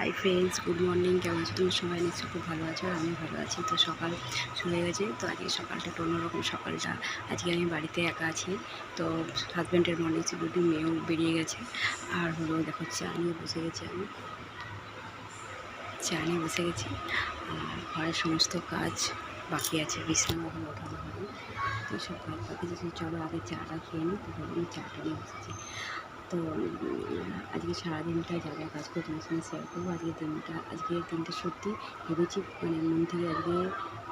Hi friends good morning কেমন আছো? তুমি সবাই নিশ্চয়ই খুব ভালো আছো আর আমি ভালো আছি। তো সকাল শুরু হয়ে গেছে। তো আজকে সকালটা একটু অন্যরকম সকালটা। আজকে আমি বাড়িতে একা আছি। তো হাজব্যান্ডের মর্নিং সিকিউরিটি মেয়েও বেরিয়ে গেছে। আর হলো, দেখো, চা নিয়ে বসে গেছি আমি। চা নিয়ে বসে গেছি। আর ঘরের সমস্ত কাজ বাকি আছে। বিছানা এখন ওঠানো হবে। তো সব কাজ বাকি চলো, আগে চাটা খেয়ে নিই তো চাটা নিয়ে বসেছি। তো, আজকে সারাদিনটা যা যা কাজ করে তোমার সঙ্গে শেয়ার করব। আজকের দিনটা আজকের দিনটা সত্যি ভেবেছি মানে মন থেকে আজকে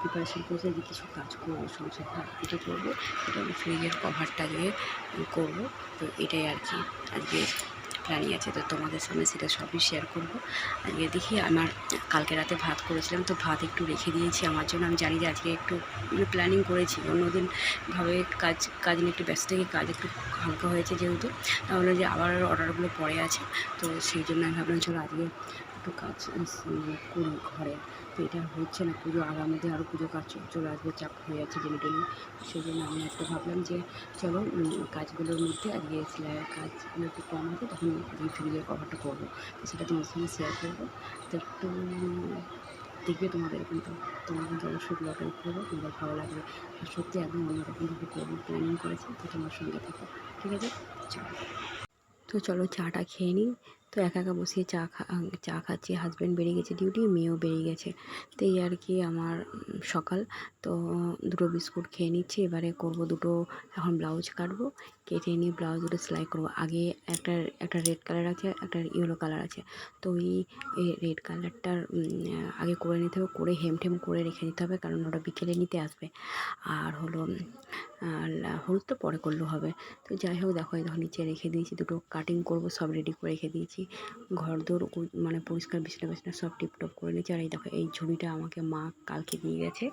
প্রিপারেশন করে আজকে কিছু কাজ করব, সংসার কিছু করব এটা আমি ফ্রিজের কভারটা দিয়ে করব। তো এটাই আর কি আজকে প্ল্যানিং আছে, তো তোমাদের সামনে সেটা সবই শেয়ার করব। আজকে দেখি, আমার কালকে রাতে ভাত করেছিলাম, তো ভাত একটু রেখে দিয়েছি। আমার জন্য আমি জানি যে আজকে একটু প্ল্যানিং করেছি, অন্যদিন ভাবে কাজ কাজ নিয়ে একটু ব্যস্ত থেকে কাজ একটু হালকা হয়েছে যেহেতু। তাহলে যে আবার অর্ডারগুলো পরে আছে, তো সেই জন্য আমি ভাবলাম চলো আজকে একটু কাজ করি ঘরে। তো এটা হচ্ছে না, পুজো আর আমাদের আরও পুজো কাজ চলে আসবে, চাপ হয়ে যাচ্ছে জেনারেলি সেই জন্য আমি আজকে ভাবলাম যে চলো কাজগুলোর মধ্যে আজকে সেলাইয়ের কাজগুলো একটু কম আছে তখন এই কভারটা করব। সেটা তোমার সঙ্গে শেয়ার করব। তো একটু দেখবে তোমাদের কিন্তু তোমরা কিন্তু অবশ্যই ব্লগটা করব তোমাদের ভালো লাগবে। আর সত্যি একদম অন্যরকমভাবে করব প্ল্যানিং করেছি, তো তোমার সঙ্গে থাকো, ঠিক আছে? চলো। তো চলো চাটা খেয়ে নিই। তো একা একা বসিয়ে চা খা চা খাচ্ছি। হাজব্যান্ড বেরিয়ে গেছে ডিউটি মেয়েও বেরিয়ে গেছে। তো এই আর কি আমার সকাল। তো দুটো বিস্কুট খেয়ে নিচ্ছি। এবারে করব দুটো, এখন ব্লাউজ কাটবো। কেটে নিয়ে ব্লাউজ দুটো সেলাই করব। আগে একটা একটা রেড কালার আছে, একটা ইয়েলো কালার আছে। তো ওই রেড কালারটার আগে করে নিতে হবে। করে হেম ঠেম করে রেখে নিতে হবে, কারণ ওটা বিকেলে নিতে আসবে। আর হলো, আর হলুদ তো পরে করলেও হবে। তো যাই হোক, দেখো, এই দেখো, নিচে রেখে দিয়েছি দুটো কাটিং করব, সব রেডি করে রেখে দিয়েছি। ঘর দোর মানে পরিষ্কার বিছনা বিছনা সব টিপটপ করে নিয়েছি। আর এই দেখো, এই ঝুড়িটা আমাকে মা কালকে দিয়ে গেছে।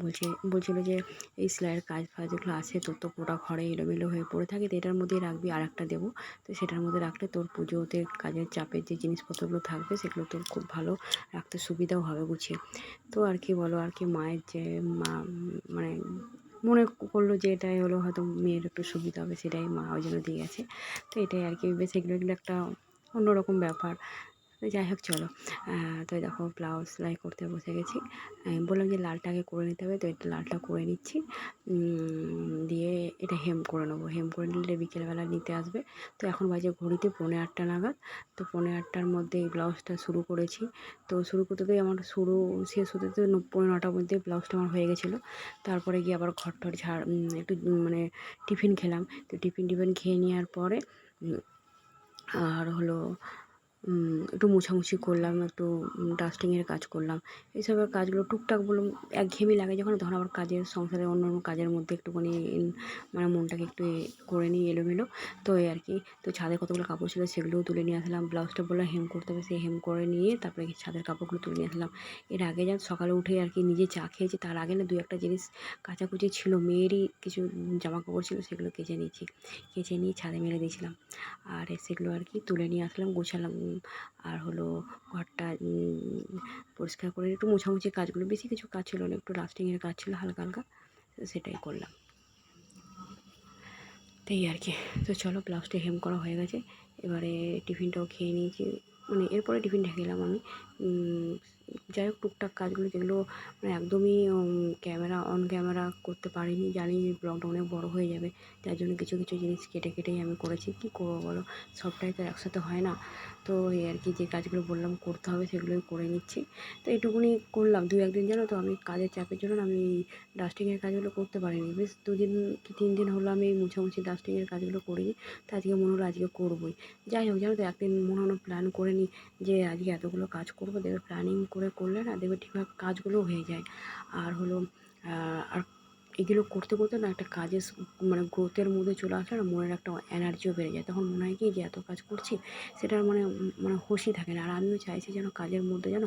বলছে, বলছিল যে এই সেলাইয়ের কাজ ফাজ যেগুলো আছে তোর তো গোটা ঘরে এলোমেলো হয়ে পড়ে থাকে তো এটার মধ্যেই রাখবি আর একটা দেবো। তো সেটার মধ্যে রাখলে তোর পুজোতে কাজের চাপের যে জিনিসপত্রগুলো থাকবে, সেগুলো তোর খুব ভালো রাখতে সুবিধাও হবে গুছিয়ে। তো আর কি বলো, আর কি মায়ের যে মা মানে মনে করল যে এটাই হলো হয়তো মেয়ের একটু সুবিধা হবে, সেটাই মা ওই জন্য দিয়ে গেছে। তো এটাই আর কি, বেশ এগুলো এগুলো একটা অন্যরকম ব্যাপার। তো যাই হোক, চলো। তো দেখো, ব্লাউজ সেলাই করতে বসে গেছি। বললাম যে লালটা আগে করে নিতে হবে, তো এটা লালটা করে নিচ্ছি। দিয়ে এটা হেম করে নেব। হেম করে নিলে বিকেলবেলা নিতে আসবে। তো এখন বাজে ঘড়িতে পৌনে আটটা নাগাদ। তো পৌনে আটটার মধ্যে এই ব্লাউজটা শুরু করেছি। তো শুরু করতেই আমার শুরু, শেষ হতে তো ন- পৌনে নটার মধ্যে ব্লাউজটা আমার হয়ে গেছিল। তারপরে গিয়ে আবার ঘর টর ঝাড় একটু মানে টিফিন খেলাম। তো টিফিন টিফিন খেয়ে নেওয়ার পরে আর হলো একটু মোছামুছি করলাম, একটু ডাস্টিংয়ের কাজ করলাম। এইসবের কাজগুলো টুকটাক বললাম একঘেয়েমি লাগে যখন তখন আবার কাজের সংসারে অন্য অন্য কাজের মধ্যে একটুখানি মানে মনটাকে একটু করে নিই, এলোমেলো। তো এই আর কি, তো ছাদে কতগুলো কাপড় ছিল সেগুলোও তুলে নিয়ে আসলাম। ব্লাউজটা বললাম হেম করতে হবে সেই হেম করে নিয়ে তারপরে ছাদের কাপড়গুলো তুলে নিয়ে আসলাম। এর আগে যা সকালে উঠে আর কি নিজে চা খেয়েছি, তার আগে না দু একটা জিনিস কাচাকুচি ছিল, মেয়েরই কিছু জামা কাপড় ছিল, সেগুলো কেচে নিয়েছি। কেচে নিয়ে ছাদে মেলে দিয়েছিলাম। আর সেগুলো আর কি তুলে নিয়ে আসলাম, গোছালাম আর হলো ঘরটা পরিষ্কার করে একটু মোছামুছি কাজগুলো। বেশি কিছু কাজ ছিল না, একটু লাস্টিংয়ের কাজ ছিল, হালকা হালকা, সেটাই করলাম। তাই আর কি। তো চলো, ব্লাউজটা হেম করা হয়ে গেছে। এবারে টিফিনটাও খেয়ে নিয়েছি। মানে এরপরে টিফিনটা খেলাম আমি। যাই হোক, টুকটাক কাজগুলো যেগুলো মানে একদমই ক্যামেরা, অন ক্যামেরা করতে পারিনি, জানি যে ব্লগটা অনেক বড় হয়ে যাবে। তার জন্য কিছু কিছু জিনিস কেটে, কেটেই আমি করেছি। কী করব বলো? সবটাই তো একসাথে হয় না। তো এই আর কি যে কাজগুলো বললাম করতে হবে সেগুলোই করে নিচ্ছি। তো এইটুকুনি করলাম। দু একদিন জানো তো আমি কাজের চাপের জন্য আমি ডাস্টিংয়ের কাজগুলো করতে পারিনি। বেশ দুদিন কি তিন দিন হলো আমি এই মুছামুছি ডাস্টিংয়ের কাজগুলো করিনি। তো আজকে মনে হলো আজকে করবোই। যাই হোক জানো তো একদিন মনে হলো প্ল্যান করে নিই যে আজকে এতগুলো কাজ করব। দেখবে প্ল্যানিং করে করলে না দেখবে ঠিকঠাক কাজগুলো হয়ে যায়। আর হলো আর এগুলো করতে করতে না একটা কাজের মানে গ্রোথের মধ্যে চলে আসলে না মনের একটা এনার্জিও বেড়ে যায়। তখন মনে হয় কি যে এত কাজ করছি, সেটার মানে মানে হুঁশই থাকে না। আর আমিও চাইছি যেন কাজের মধ্যে যেন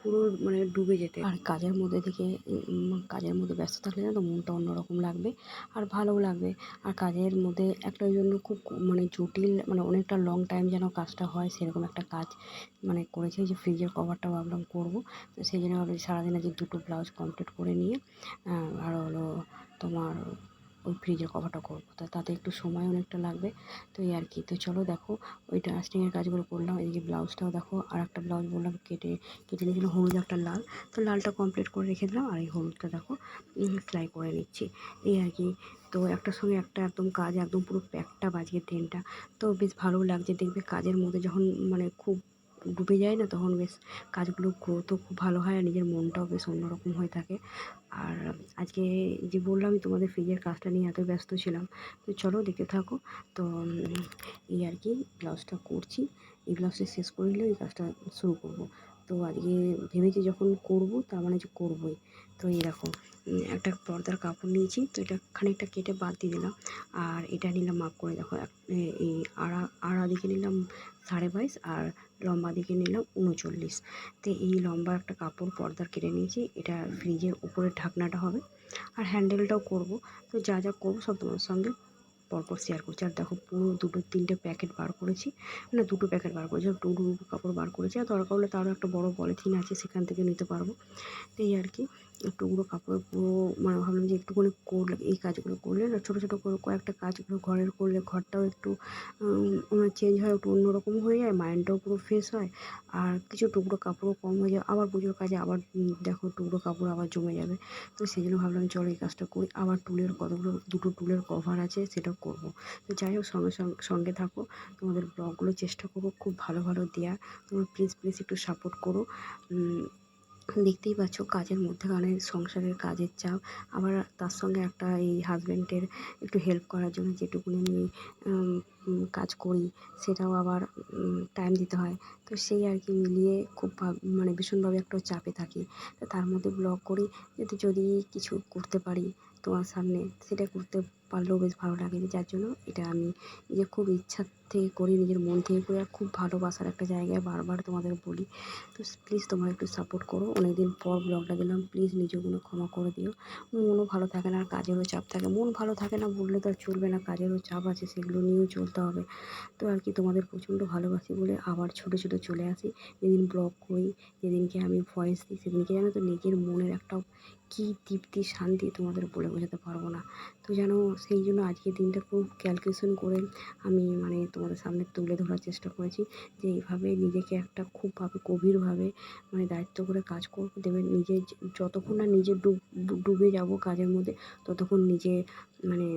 পুরো মানে ডুবে যেতে। আর কাজের মধ্যে থেকে কাজের মধ্যে ব্যস্ত থাকলে যেন মনটা অন্যরকম লাগবে আর ভালোও লাগবে। আর কাজের মধ্যে একটা ওই জন্য খুব মানে জটিল মানে অনেকটা লং টাইম যেন কাজটা হয়, সেরকম একটা কাজ মানে করেছি যে ফ্রিজের কভারটা ভাবলাম করব। তো সেই জন্য ভাবছি সারাদিন আজকে দুটো ব্লাউজ কমপ্লিট করে নিয়ে আর হলো তোমার ওই ফ্রিজের কভারটা করব। তো তাতে একটু সময় অনেকটা লাগবে। তো এই আর কি। তো চলো দেখো, ওই ডাস্টিংয়ের কাজগুলো করলাম। এদিকে ব্লাউজটাও দেখো আর একটা ব্লাউজ বললাম কেটে কেটে নিয়েছিলাম হলুদ একটা লাল। তো লালটা কমপ্লিট করে রেখে দিলাম আর এই হলুদটা দেখো সেলাই করে নিচ্ছি। এই আর কি। তো একটার সঙ্গে একটা একদম কাজ, একদম পুরো প্যাকটা বাজিয়ে ট্রেনটা তো বেশ ভালো লাগছে। দেখবে কাজের মধ্যে যখন মানে খুব ডুবে যায় না, তখন বেশ কাজগুলো গ্রোথও খুব ভালো হয় আর নিজের মনটাও বেশ অন্যরকম হয়ে থাকে। আর আজকে যে বললাম তোমাদের ফ্রিজের কাজটা নিয়ে এত ব্যস্ত ছিলাম, তো চলো দেখতে থাকো। তো এই আর কি ব্লাউজটা করছি। এই ব্লাউজটা শেষ করে নিলে এই কাজটা শুরু করব। তো আজকে ভেবেছি যখন করব, তার মানে যে করবই। তো এই দেখো একটা পর্দার কাপড় নিয়েছি, তো এটা খানিকটা কেটে বাদ দিয়ে দিলাম। আর এটা নিলাম মাপ করে দেখো এই আড়া আড়া দিকে নিলাম সাড়ে বাইশ, আর লম্বা দিকে নিলাম উনচল্লিশ। তো এই লম্বা একটা কাপড় পর্দার কেটে নিয়েছি, এটা ফ্রিজের উপরের ঢাকনাটা হবে। আর হ্যান্ডেলটাও করব। তো যা যা করব সব তোমার সঙ্গে পরপর শেয়ার করছি। আর দেখো পুরো দুটো তিনটে প্যাকেট বার করেছি। মানে দুটো প্যাকেট বার করেছি। টুকরো কাপড় বার করেছি। আর দরকার হলে তারও একটা বড় পলিথিন আছে, সেখান থেকে নিতে পারব। এই আর কি। টুকরো কাপড় পুরো মানে ভাবলাম যে একটুখানি করলে, এই কাজগুলো করলে না ছোটো ছোটো করে কয়েকটা কাজগুলো ঘরের করলে ঘরটাও একটু চেঞ্জ হয়, একটু অন্যরকম হয়ে যায় মাইন্ডটাও পুরো ফ্রেশ হয়, আর কিছু টুকরো কাপড়ও কম হয়ে যায়, আবার পুজোর কাজে আবার দেখো টুকরো কাপড় আবার জমে যাবে, তো সেই জন্য ভাবলাম চলো এই কাজটা করি, আবার টুলের কতগুলো, দুটো টুলের কভার আছে সেটাও করব, তো যাই হোক সঙ্গে সঙ্গে থাকো, তোমাদের ব্লগগুলো চেষ্টা করব খুব ভালো ভালো দেওয়ার তোমরা প্লিজ প্লিজ একটু সাপোর্ট করো দেখতেই পাচ্ছ কাজের মধ্যেখানে সংসারের কাজের চাপ। আবার তার সঙ্গে একটা এই হাজব্যান্ডের একটু হেল্প করার জন্য যেটুকুনি আমি কাজ করি, সেটাও আবার টাইম দিতে হয়। তো সেই আর কি মিলিয়ে খুব মানে ভীষণভাবে একটা চাপে থাকি। তার মধ্যে ব্লগ করি যদি যদি কিছু করতে পারি তোমার সামনে, সেটা করতে পারলেও বেশ ভালো লাগে যার জন্য এটা আমি নিজে খুব ইচ্ছা থেকে করি, নিজের মন থেকে করি আর খুব ভালোবাসার একটা জায়গায় বারবার তোমাদের বলি। তো প্লিজ তোমরা একটু সাপোর্ট করো। অনেক দিন পর ব্লগটা দিলাম প্লিজ নিজেগুলো ক্ষমা করে দিও। মনও ভালো থাকে না, আর কাজেরও চাপ থাকে। মন ভালো থাকে না বললে তো আর চলবে না, কাজেরও চাপ আছে, সেগুলো নিয়েও চলতে হবে। তো আর কি তোমাদের প্রচণ্ড ভালোবাসি বলে আবার ছোটো ছোটো চলে আসি। যেদিন ব্লগ করি, যেদিনকে আমি ভয়েস দিই, সেদিনকে জানো তো নিজের মনের একটা কী তৃপ্তি, শান্তি তোমাদের বলে বোঝাতে পারব না। তো যেন সেই জন্য আজকের দিনটা খুব ক্যালকুলেশন করে আমি মানে তোমাদের সামনে তুলে ধরার চেষ্টা করেছি যে এইভাবে নিজেকে একটা খুবভাবে গভীরভাবে মানে দায়িত্ব করে কাজ করব। দেবে নিজে যতক্ষণ না নিজে ডুব, ডুবে যাব কাজের মধ্যে, ততক্ষণ নিজে মানে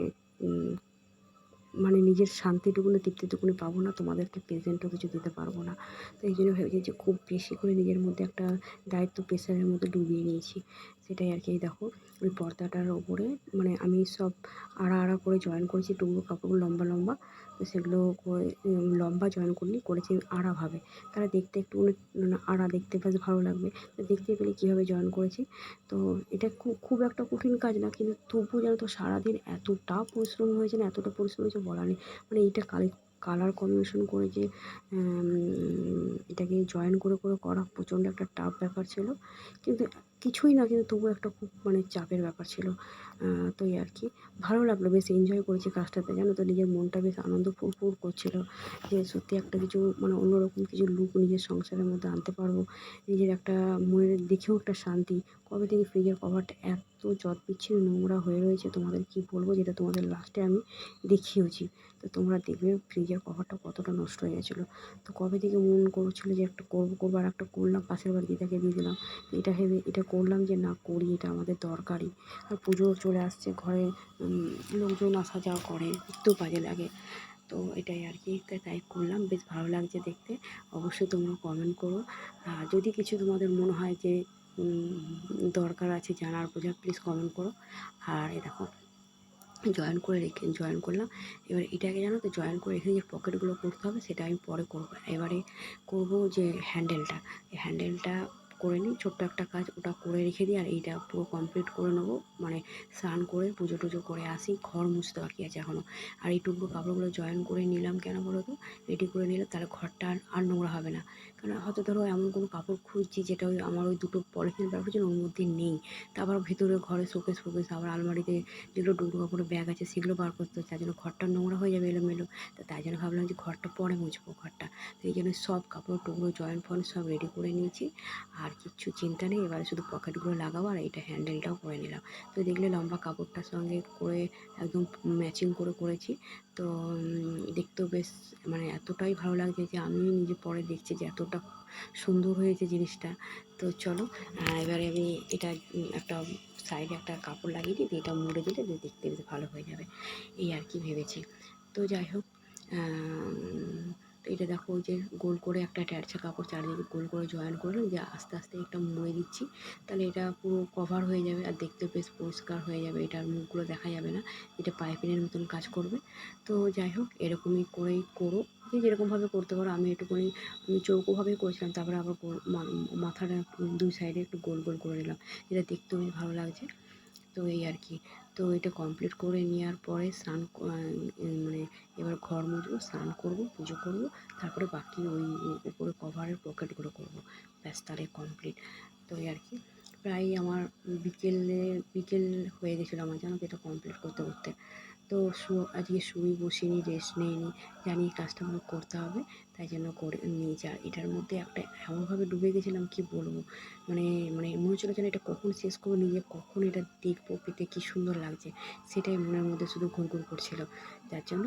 মানে নিজের শান্তিটুকুনি, তৃপ্তিটুকুনি পাবো না, তোমাদেরকে প্রেজেন্টও কিছু দিতে পারব না। তো এই জন্য ভেবেছি যে খুব বেশি করে নিজের মধ্যে একটা দায়িত্ব প্রেশারের মধ্যে ডুবিয়ে নিয়েছি। সেটাই আর কি দেখো, ওই পর্দাটার ওপরে মানে আমি সব আড়া আড়া করে জয়েন করেছি টুকরো কাপড়গুলো লম্বা লম্বা। সেগুলো লম্বা জয়েন করিনি করেছি আড়াভাবে। তারা দেখতে একটু মানে আড়া দেখতে বেশ ভালো লাগবে। দেখতে পেলে কীভাবে জয়েন করেছি। তো এটা খুব খুব একটা কঠিন কাজ না, কিন্তু তবুও যেন তো সারাদিন এতটা পরিশ্রম হয়েছে না, এতটা পরিশ্রম হয়েছে বলার নেই। মানে এইটা কালি কালার কম্বিনেশন করে যে এটাকে জয়েন করে করে করা প্রচণ্ড একটা টাফ ব্যাপার ছিল। কিন্তু কিছুই না, কিন্তু তবুও একটা খুব মানে চাপের ব্যাপার ছিল। তো এই আর কি। ভালো লাগল, বেশ এনজয় করেছি কাজটাতে, জানো তো? নিজের মনটা বেশ আনন্দ ফুরফুর করছিল যে সত্যি একটা কিছু মানে অন্যরকম কিছু লুক নিজের সংসারের মধ্যে আনতে পারব। নিজের একটা মনের দেখেও একটা শান্তি। কবে থেকে ফ্রিজের কভারটা এত যত বিচ্ছিন্ন নোংরা হয়ে রয়েছে, তোমাদের কি বলব? যেটা তোমাদের লাস্টে আমি দেখিয়েছি। তো তোমরা দেখবে ফ্রিজের কভারটা কতটা নষ্ট হয়ে গেছিল। তো কবে থেকে মন করছিল যে একটা করব করব আর একটা করলাম, পাশের বাড়ি দিদাকে দিয়ে দিলাম। এটা ভেবে, এটা করলাম যে না, করি, এটা আমাদের দরকারি আর পুজো চলে আসছে, ঘরে লোকজন আসা যাওয়া করে, একটু কাজে লাগে। তো এটাই আর কি, তাই করলাম, বেশ ভালো লাগছে দেখতে। অবশ্যই তোমরা কমেন্ট করো। আর যদি কিছু তোমাদের মনে হয় যে দরকার আছে জানার বোঝার প্লিজ কমেন্ট করো। আর এই দেখো জয়েন করে রেখে জয়েন করলাম। এবার এটাকে জানো তো জয়েন করে রেখে যে পকেটগুলো করতে হবে, সেটা আমি পরে করব। এবারে করব যে হ্যান্ডেলটা এই হ্যান্ডেলটা করে নিই, ছোট্ট একটা কাজ ওটা করে রেখে দিই আর এইটা পুরো কমপ্লিট করে নেব। মানে স্নান করে, পুজো টুজো করে আসি, ঘর মুছতে বাকি আছে এখনও আর এই কাপড়গুলো জয়েন করে নিলাম কেন বলো তো? রেডি করে নিলে তাহলে ঘরটা আর নোংরা হবে না। কারণ হয়তো ধরো এমন কোনো কাপড় খুঁজছি যেটা ওই আমার ওই দুটো পলিথিন ব্যাগ হচ্ছে ওর মধ্যে নেই। তারপর ভেতরে ঘরে শোকেস, ফোকেস, আবার আলমারিতে যেগুলো ডুবো কাপড়ের ব্যাগ আছে সেগুলো বার করতে হচ্ছে। তার জন্য ঘরটা নোংরা হয়ে যাবে এলোমেলো। তো তাই জন্য ভাবলাম যে ঘরটা পরে মুছবো ঘরটা। তো এই জন্য সব কাপড়, টুকরো, জয়েন্ট ফয়েন্ট সব রেডি করে নিয়েছি। আর কিচ্ছু চিন্তা নেই, এবারে শুধু পকেটগুলো লাগাবো আর এটা হ্যান্ডেলটাও করে নিলাম। তো দেখলে লম্বা কাপড়টার সঙ্গে করে একদম ম্যাচিং করে করেছি। তো দেখতেও বেশ মানে এতটাই ভালো লাগছে যে আমি নিজে পরে দেখছি যে এতটা সুন্দর হয়েছে জিনিসটা। তো চলো এবারে আমি এটা একটা সাইডে একটা কাপড় লাগিয়ে দিই এটা মুড়ে দিলে দেখতে ভালো হয়ে যাবে। এই আর কি ভেবেছি। তো যাই হোক তো এটা দেখো যে গোল করে একটা ট্যারচা কাপড় চারিদিকে গোল করে জয়েন করলাম, যে আস্তে আস্তে একটা মুড়ে দিচ্ছি। তাহলে এটা পুরো কভার হয়ে যাবে আর দেখতে বেশ পরিষ্কার হয়ে যাবে, এটার মুখগুলো দেখা যাবে না। এটা পাইপিনের মতন কাজ করবে। তো যাই হোক, এরকমই করেই করো। যে যেরকমভাবে করতে পারো, আমি একটুখানি চৌকোভাবেই করেছিলাম, তারপরে আবার মাথাটা দুই সাইডে একটু গোল গোল করে নিলাম। এটা দেখতেও বেশ ভালো লাগছে। তো এই আর কি। তো এটা কমপ্লিট করে নেওয়ার পরে স্নান মানে এবার ঘর মুছবো, স্নান করব, পুজো করব, তারপরে বাকি ওই উপরে কভারের পকেটগুলো করব। ব্যাস তাহলে কমপ্লিট তো এই আর কি। প্রায় আমার বিকেলে, বিকেল হয়ে গেছিল আমার, জানো এটা কমপ্লিট করতে করতে। তো আজকে শুই বসিনি রেস্ট নেইনি। জানি কাজটা আমার করতে হবে, তাই জন্য করে নিয়ে যা। এটার মধ্যে একটা এমনভাবে ডুবে গেছিলাম, কি বলব? মানে মানে মনে হচ্ছিল যেন এটা কখন শেষ করব, নিজে কখন এটা দেখব, পেতে কী সুন্দর লাগছে। সেটাই মনের মধ্যে শুধু ঘুরঘুর করছিল। যার জন্য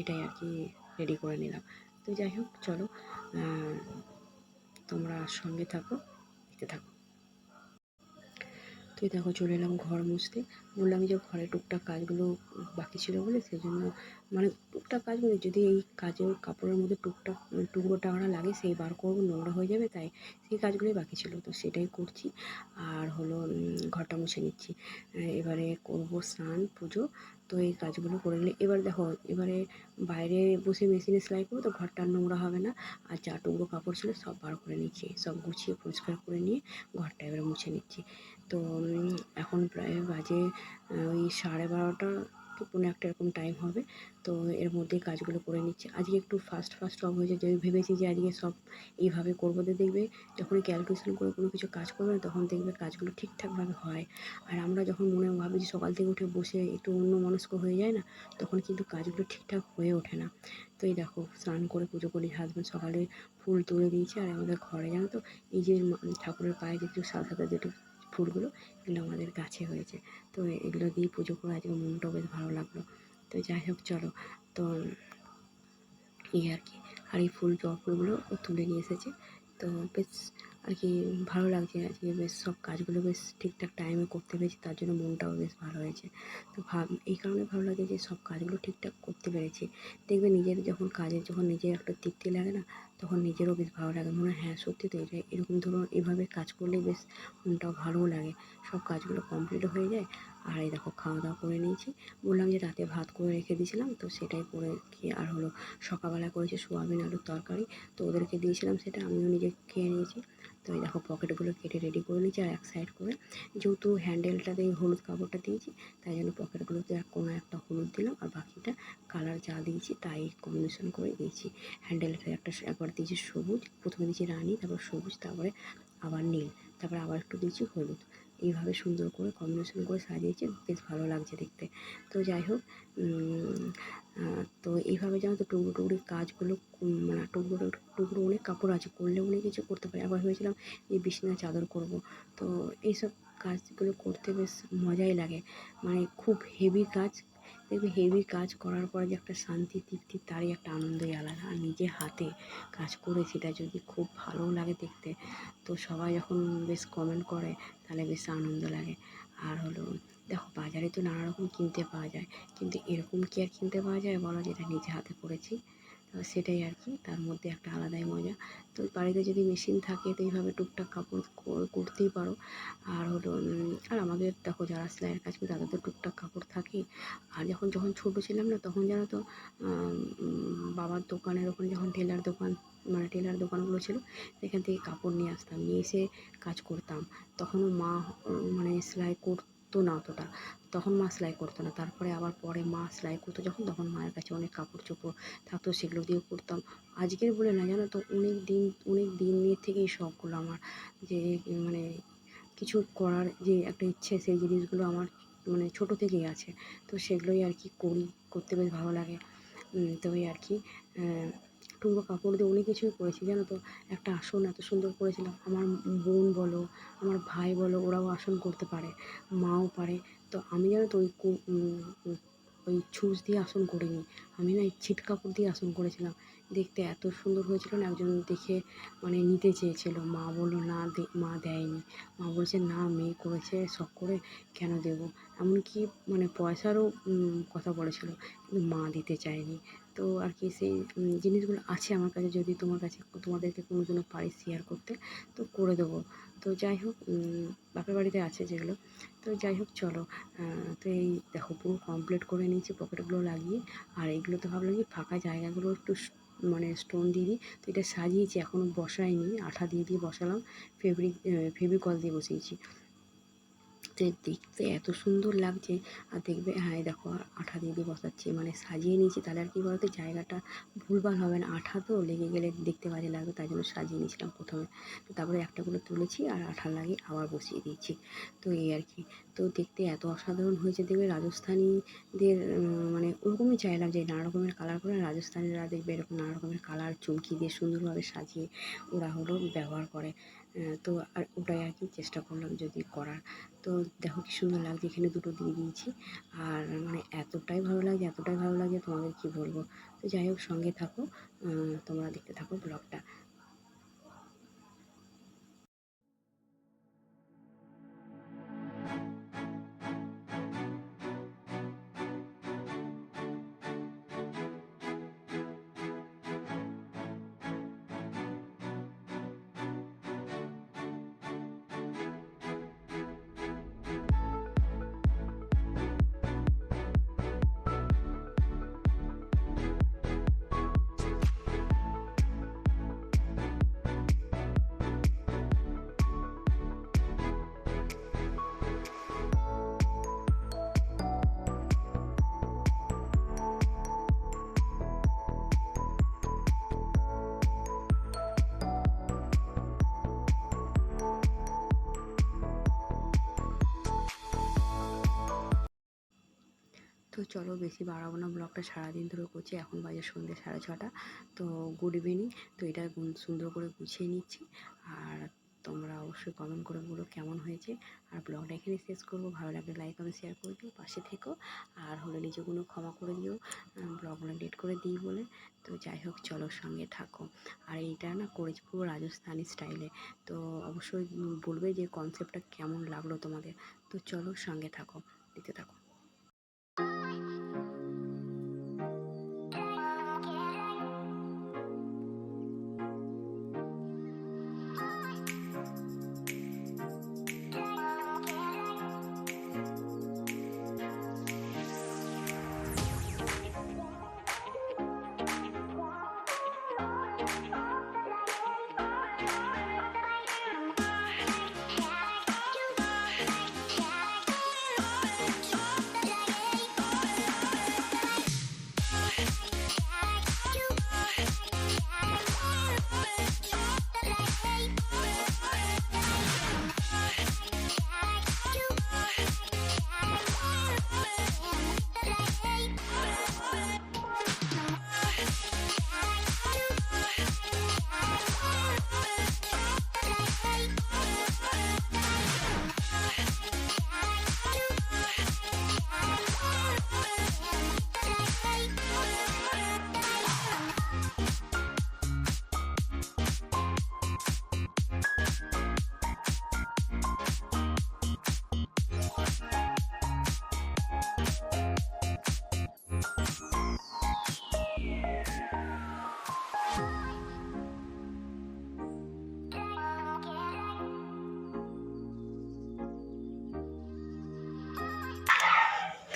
এটাই আর কি রেডি করে নিলাম। তো যাই হোক, চলো তোমরা সঙ্গে থাকো, দেখতে থাকো। তো এই দেখো চলে এলাম ঘর মুছতে। বললাম যে ঘরে টুকটাক কাজগুলো বাকি ছিল বলে সেই জন্য মানে টুকটাক কাজগুলো যদি এই কাজের কাপড়ের মধ্যে টুকটাক টুকরো টাকরা লাগে সেই বার করব, নোংরা হয়ে যাবে তাই সেই কাজগুলোই বাকি ছিল। তো সেটাই করছি আর হলো ঘরটা মুছে নিচ্ছি। এবারে করব স্নান, পুজো। তো এই কাজগুলো করে নিলে এবার দেখো, এবারে বাইরে বসে মেশিনে সেলাই করব তো ঘরটা নোংরা হবে না। আর যা টুকরো কাপড় ছিল সব বার করে নিচ্ছি, সব গুছিয়ে পরিষ্কার করে নিয়ে ঘরটা এবারে মুছে নিচ্ছি। তো এখন প্রায় বাজে ওই সাড়ে বারোটা কি একটা এরকম টাইম হবে। তো এর মধ্যে কাজগুলো করে নিচ্ছি। আজকে একটু ফাস্ট ফাস্ট সব হয়েছে, যে ভেবেছি যে আজকে সব এইভাবে করব তো দেখবে যখন ক্যালকুলেশন করে কোনো কিছু কাজ করবে না, তখন দেখবে কাজগুলো ঠিকঠাকভাবে হয়। আর আমরা যখন মনে ভাবি যে সকাল থেকে উঠে বসে একটু অন্য মনস্ক হয়ে যায় না, তখন কিন্তু কাজগুলো ঠিকঠাক হয়ে ওঠে না। তো এই দেখো, স্নান করে পুজো করি হাজব্যান্ড সকালে ফুল তুলে দিয়েছে, আর আমাদের ঘরে জানো তো, এই যে ঠাকুরের পায়ে যেটু সাদা সাদা যেটু ফুলগুলো এগুলো আমাদের গাছে হয়েছে। তো এগুলো দিয়ে পুজো করে আজকে মনটাও বেশ ভালো লাগল। তো যাই হোক, চলো। তো এই আর কি। আর এই ফুল জবা ফুলগুলো তুলে নিয়ে এসেছে। তো বেশ আর কি ভালো লাগছে আজকে। বেশ সব কাজগুলো বেশ ঠিকঠাক টাইমে করতে পেরেছি। তার জন্য মনটাও বেশ ভালো হয়েছে। তো ভাব, এই কারণে ভালো লাগে যে সব কাজগুলো ঠিকঠাক করতে পেরেছি। দেখবে নিজের যখন কাজের, যখন নিজের একটা তৃপ্তি লাগে না তখন নিজেরও বেশ ভালো লাগে। মনে হয় হ্যাঁ সত্যি তো এটা এরকম ধরুন এভাবে কাজ করলে বেশ মনটাও ভালোও লাগে। সব কাজগুলো কমপ্লিটও হয়ে যায়। আর এই দেখো খাওয়া দাওয়া করে নিয়েছি। বললাম যে রাতে ভাত করে রেখে দিয়েছিলাম, তো সেটাই করে খেয়ে আর হলো, সকালবেলা করেছি সোয়াবিন আলুর তরকারি, তো ওদেরকে দিয়েছিলাম সেটা, আমিও নিজে খেয়ে নিয়েছি। তো এই দেখো, পকেটগুলো কেটে রেডি করে নিয়েছি আর এক সাইড করে, যেহেতু হ্যান্ডেলটাতে হলুদ কাপড়টা দিয়েছি, তাই জন্য পকেটগুলোতে এক কোনো একটা হলুদ দিলাম আর বাকিটা যা দিয়েছি তাই কম্বিনেশন করে দিয়েছি। হ্যান্ডেলটা একটা একবার দিয়েছি সবুজ, প্রথমে দিয়েছি রানি, তারপর সবুজ, তারপরে আবার নীল, তারপরে আবার একটু দিয়েছি হলুদ। এইভাবে সুন্দর করে কম্বিনেশন করে সাজিয়েছি, বেশ ভালো লাগছে দেখতে। তো যাই হোক তো এইভাবে জানো তো টুকরো টুকরি কাজগুলো মানে টুকরো টুকরো অনেক কাপড় আছে, করলে অনেক কিছু করতে পারি। আবার ভেবেছিলাম এই বিছানা চাদর করব। তো এইসব কাজগুলো করতে বেশ মজাই লাগে। মানে খুব হেভি কাজ দেখবে হেভি কাজ করার পরে যে একটা শান্তি, তৃপ্তি, তারই একটা আনন্দই আলাদা। আর নিজে হাতে কাজ করে সেটা যদি খুব ভালো লাগে দেখতে, তো সবাই যখন বেশ কমেন্ট করে, তাহলে বেশ আনন্দ লাগে। আর হলো, দেখো বাজারে তো নানা রকম কিনতে পাওয়া যায়, কিন্তু এরকম কি আর কিনতে পাওয়া যায় বলো? যেটা নিজে হাতে করেছি সেটাই আর কি। তার মধ্যে একটা আলাদাই মজা। তো বাড়িতে যদি মেশিন থাকে তো এইভাবে টুকটাক কাপড় করতেই পারো। আর হলো আর আমাদের দেখো যারা সেলাইয়ের কাজ করে তাদের তো টুকটাক কাপড় থাকে। আর যখন যখন ছোটো ছিলাম না তখন জানো তো বাবার দোকানের ওখানে যখন টেলার দোকান মানে টেলার দোকানগুলো ছিল সেখান থেকে কাপড় নিয়ে আসতাম, নিয়ে এসে কাজ করতাম। তখনও মা মানে সেলাই কর পারতো না অতটা। তখন মা সেলাই করতো না। তারপরে আবার পরে মা সেলাই করতো যখন, তখন মায়ের কাছে অনেক কাপড় চোপড় থাকতো, সেগুলো দিয়েও করতাম। আজকের বলে না, জানো তো, অনেক দিন, অনেক দিনের থেকেই শখগুলো আমার যে মানে কিছু করার যে একটা ইচ্ছে, সেই জিনিসগুলো আমার মানে ছোটো থেকেই আছে। তো সেগুলোই আর কি করি, করতে বেশ ভালো লাগে। তো ওই আর কি টুকরো কাপড় দিয়ে অনেক কিছুই করেছি, জানো তো? একটা আসন এত সুন্দর করেছিলাম। আমার বোন বলো, আমার ভাই বলো, ওরাও আসন করতে পারে, মাও পারে। তো আমি জানো তো ওই ওই ছুঁচ দিয়ে আসন করিনি। আমি না ছিট কাপড় দিয়ে আসন করেছিলাম। দেখতে এত সুন্দর হয়েছিল না, একজন দেখে মানে নিতে চেয়েছিল। মা বলল, না মা দেয়নি। মা বলছে, না, মেয়ে করেছে, শখ করে কেন দেবো? এমনকি মানে পয়সারও কথা বলেছিল, কিন্তু মা দিতে চায়নি। তো আর কি সেই জিনিসগুলো আছে আমার কাছে যদি তোমার কাছে, তোমাদেরকে কোনো জন্য পারি শেয়ার করতে, তো করে দেবো। তো যাই হোক বাপের বাড়িতে আছে যেগুলো। তো যাই হোক, চলো তো এই দেখো পুরো কমপ্লিট করে নিয়েছি পকেটগুলো লাগিয়ে। আর এইগুলো তো ভাবলাম কি ফাঁকা জায়গাগুলো একটু মানে স্টোন দিয়ে দিই। তো এটা সাজিয়েছি এখনও বসাইনি, আঠা দিয়ে দিয়ে বসালাম। ফেব্রিক ফেভিকল দিয়ে বসিয়েছি। তো দেখতে এত সুন্দর লাগছে। আর দেখবে হ্যাঁ দেখো, আঠা দিয়ে দিয়ে বসাচ্ছি মানে সাজিয়ে নিয়েছি। তাহলে আর কি বলতো, জায়গাটা ভুলভাল হবে না। আঠা তো লেগে গেলে দেখতে বাজে লাগবে, তাই জন্য সাজিয়ে নিয়েছিলাম প্রথমে। তো তারপরে একটা করে তুলেছি আর আঠা লাগিয়ে আবার বসিয়ে দিয়েছি। তো এই আর কি। তো দেখতে এত অসাধারণ হয়েছে। দেখবে রাজস্থানীদের মানে ওরকমই চাইলাম যে নানা রকমের কালার করে রাজস্থানীরা দেখবে এরকম নানা রকমের কালার চুমকি দিয়ে সুন্দরভাবে সাজিয়ে ওরা হলো ব্যবহার করে। তো আর ওটাই আর কি চেষ্টা করলাম যদি করার। তো দেখো কি সুন্দর লাগছে, এখানে দুটো দিয়ে দিয়েছি। আর মানে এতটাই ভালো লাগে এতটাই ভালো লাগে তোমাদের কি বলব? তো যাই হোক সঙ্গে থাকো তোমরা দেখতে থাকো ব্লগটা। তো চলো বেশি বাড়াবো না ব্লগটা সারাদিন ধরে করছি, এখন বাজে সন্ধ্যে সাড়ে ছটা। তো গুড ইভিনিং তো এটা সুন্দর করে গুছিয়ে নিচ্ছি। আর তোমরা অবশ্যই কমেন্ট করে বলো কেমন হয়েছে। আর ব্লগটা এখানে শেষ করব, ভালো লাগলে লাইক কমেন্ট শেয়ার করে দিও পাশে থেকো। আর হলে নিজেগুলো ক্ষমা করে দিও ব্লগগুলো ডেট করে দিই বলে। তো যাই হোক, চলো সঙ্গে থাকো। আর এইটা না করেছি পুরো রাজস্থানি স্টাইলে তো অবশ্যই বলবে যে কনসেপ্টটা কেমন লাগল তোমাদের। তো চলো সঙ্গে থাকো দিতে থাকো।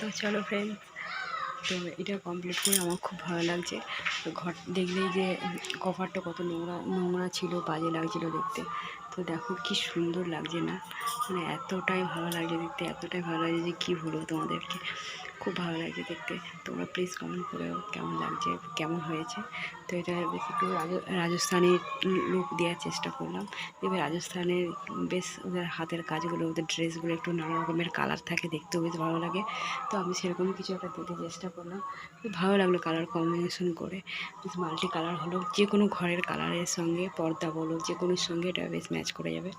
তো চলো ফ্রেন্ডস তো এটা কমপ্লিট করে আমার খুব ভালো লাগছে। তো ঘর, দেখলেই যে কভারটা কত নোংরা নোংরা ছিল, বাজে লাগছিল দেখতে। তো দেখো কি সুন্দর লাগছে না? মানে এতটাই ভালো লাগছে দেখতে, এতটাই ভালো লাগছে যে কী বলব তোমাদেরকে? খুব ভালো লাগছে দেখতে। তোমরা প্লিজ কমেন্ট করেও কেমন লাগছে, কেমন হয়েছে। তো এটা একটু রাজ- রাজস্থানি লুক দেওয়ার চেষ্টা করলাম। এবার রাজস্থানের বেশ ওদের হাতের কাজগুলো, ওদের ড্রেসগুলো একটু নানা রকমের কালার থাকে, দেখতেও বেশ ভালো লাগে। তো আমি সেরকম কিছু একটা দিতে চেষ্টা করলাম। ভালো লাগল কালার কম্বিনেশন করে। বেশ মাল্টি কালার হলো, যে কোনো ঘরের কালারের সঙ্গে পর্দা বলো, যে কোনো সঙ্গে এটা বেশ ম্যাচ করে যাবে।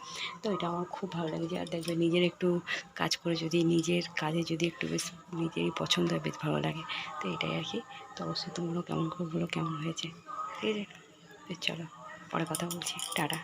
তো এটা আমার খুব ভালো লাগছে। আর দেখবে নিজের একটু কাজ করে যদি, নিজের কাজে যদি একটু বেশ নিজেরই পছন্দ হয়, বেশ ভালো লাগে। তো এটাই আর কি। তো অবশ্যই তোমরাও কেমন বলো কেমন হয়েছে? ঠিক আছে চলো, পরে কথা বলছি। টাটা।